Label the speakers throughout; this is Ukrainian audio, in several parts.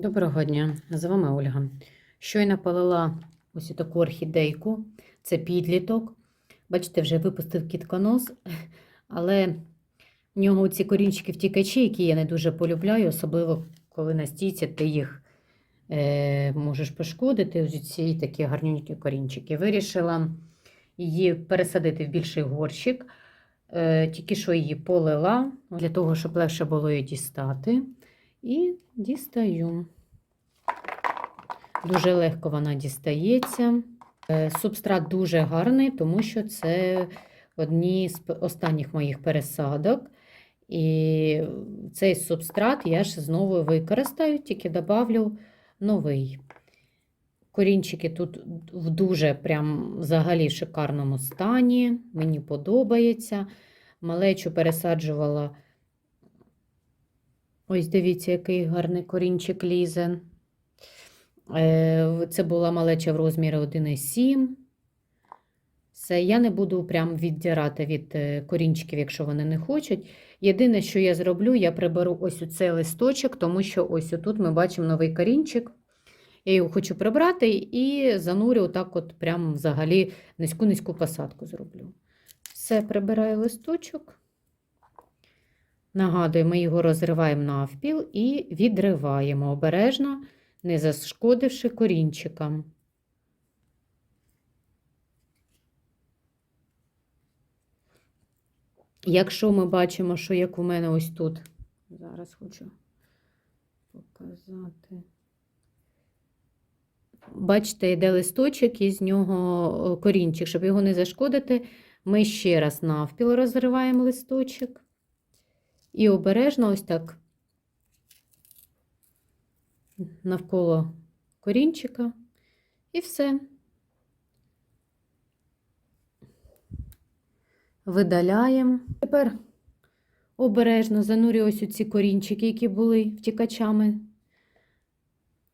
Speaker 1: Доброго дня, з вами Ольга. Щойно полила ось таку орхідейку. Це підліток. Бачите, вже випустив кітконос, але в нього ці корінчики втікачі, які я не дуже полюбляю, особливо коли на стійці ти їх е, можеш пошкодити. Ось ці такі гарненькі корінчики. Вирішила її пересадити в більший горщик. Е, тільки що її полила, для того, щоб легше було її дістати. І дістаю. Дуже легко вона дістається. Е, Субстрат дуже гарний, тому що це одні з останніх моїх пересадок. І цей субстрат я ж знову використаю, тільки добавлю новий. Корінчики тут в дуже прям взагалі шикарному стані. Мені подобається. Малечу пересаджувала. Ось дивіться, який гарний корінчик лізе. Це була малеча в розмірі 1,7. Все, я не буду прям віддирати від е, корінчиків, якщо вони не хочуть. Єдине, що я зроблю, я приберу ось цей листочок, тому що ось тут ми бачимо новий корінчик. Я його хочу прибрати і занурю отак от прям взагалі низьку-низьку посадку зроблю. Все, прибираю листочок. Нагадую, ми його розриваємо навпіл і відриваємо обережно, не зашкодивши корінчикам. Якщо ми бачимо, що як у мене ось тут, зараз хочу показати. Бачите, йде листочок і з нього е, корінчик. Щоб його не зашкодити, ми ще раз навпіл розриваємо листочок. І обережно ось так навколо корінчика. І все. Видаляємо. Тепер обережно занурю ось у ці корінчики, які були втікачами.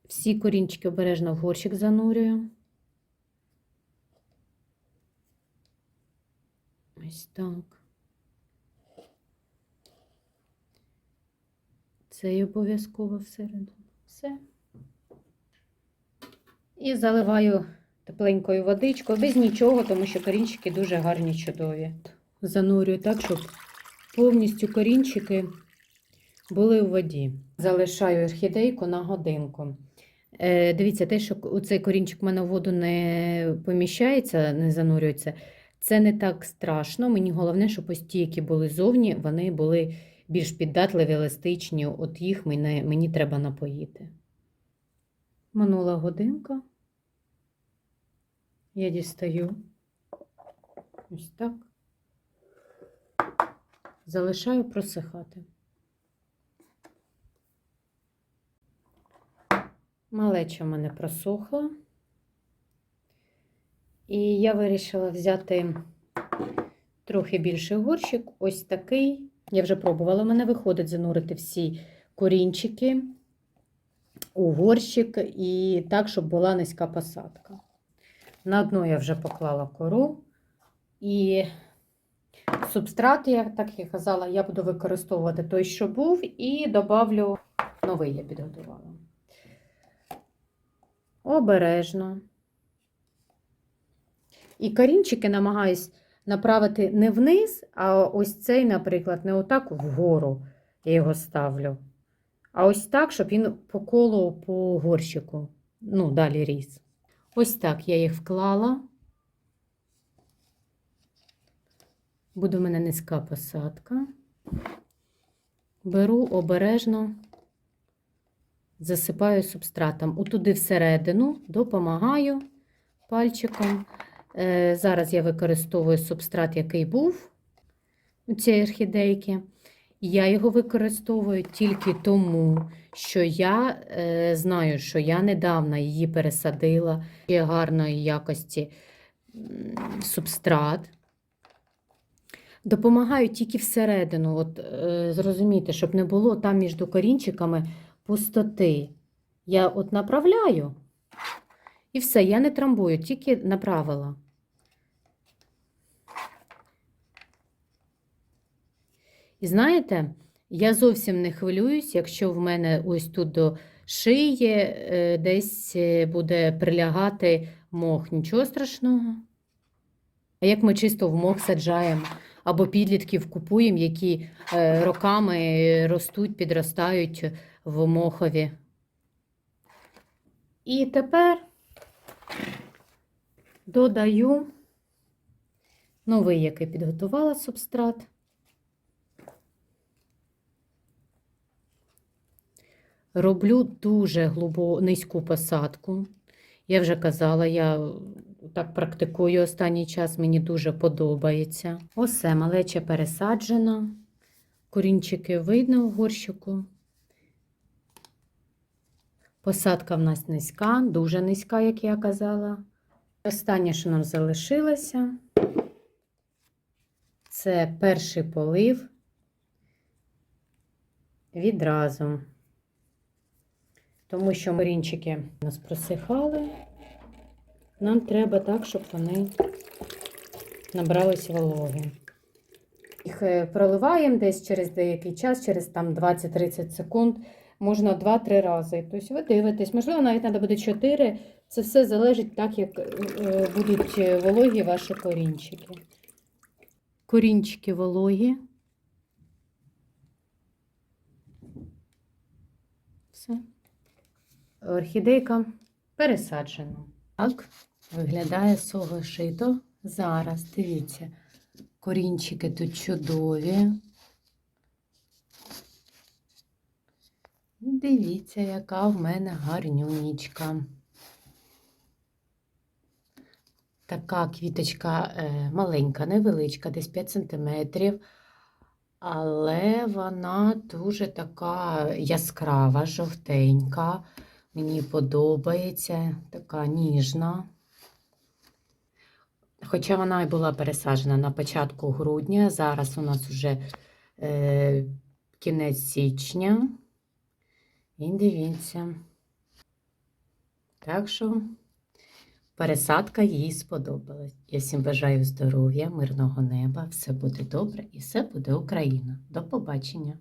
Speaker 1: Всі корінчики обережно в горщик занурюю. Ось так. Це і обов'язково всередину. Все. І заливаю тепленькою водичкою, без нічого, тому що корінчики дуже гарні, чудові. Занурюю так, щоб повністю корінчики були у воді. Залишаю орхідейку на годинку. Е, дивіться, те, що цей корінчик в мене в воду не поміщається, не занурюється, це не так страшно. Мені головне, щоб ось ті, які були зовні, вони були більш піддатливі, еластичні. От їх мені, мені треба напоїти. Минула годинка. Я дістаю ось так. Залишаю просихати. Малеча в мене просохла. І я вирішила взяти трохи більший горщик, ось такий. Я вже пробувала, мене виходить занурити всі корінчики у горщик і так, щоб була низька посадка. На дно я вже поклала кору. І субстрат, я так і казала, я буду використовувати той, що був, і добавлю новий я підготувала. Обережно. І корінчики намагаюсь направити не вниз, а ось цей, наприклад, не отак вгору я його ставлю. А ось так, щоб він по колу по горщику, ну, далі ріс. Ось так я їх вклала. Буде в мене низька посадка. Беру обережно, засипаю субстратом. Отуди всередину допомагаю пальчиком. Е, Зараз я використовую субстрат, який був у цієї орхідейки. Я його використовую тільки тому, що я е, знаю, що я недавно її пересадила є гарної якості субстрат. Допомагаю тільки всередину, от, е, зрозуміти, щоб не було там між корінчиками пустоти. Я от направляю і все, я не трамбую, тільки направила. І знаєте, я зовсім не хвилююсь, якщо в мене ось тут до шиє, е, десь е, буде прилягати мох. Нічого страшного. А як ми чисто в мох саджаємо, або підлітків купуємо, які е, роками ростуть, підростають в мохові. І тепер додаю новий, який підготувала субстрат. Роблю дуже глибоку низьку посадку. Я вже казала, я так практикую останній час, мені дуже подобається. Осе малече пересаджено. Корінчики видно в горщику. Посадка в нас низька, дуже низька, як я казала. Останнє, що нам залишилося, це перший полив відразу. Тому що корінчики у нас просихали. Нам треба так, щоб вони набрались вологи. Їх е, проливаємо десь через деякий час, через там 20-30 секунд, можна 2-3 рази. Тобто ви дивитесь, можливо, навіть треба буде 4. Це все залежить так, як е, будуть е, вологі ваші корінчики. Корінчики вологі. Все. Орхідейка пересаджена. Так виглядає согошито. Зараз, дивіться, корінчики тут чудові. Дивіться, яка в мене гарнюнічка. Така квіточка е, маленька, невеличка, десь 5 см. Але вона дуже така яскрава, жовтенька. Мені подобається, така ніжна. Хоча вона і була пересаджена на початку грудня, зараз у нас вже е, кінець січня. І дивіться. Так що пересадка їй сподобалась. Я всім бажаю здоров'я, мирного неба, все буде добре і все буде Україна. До побачення!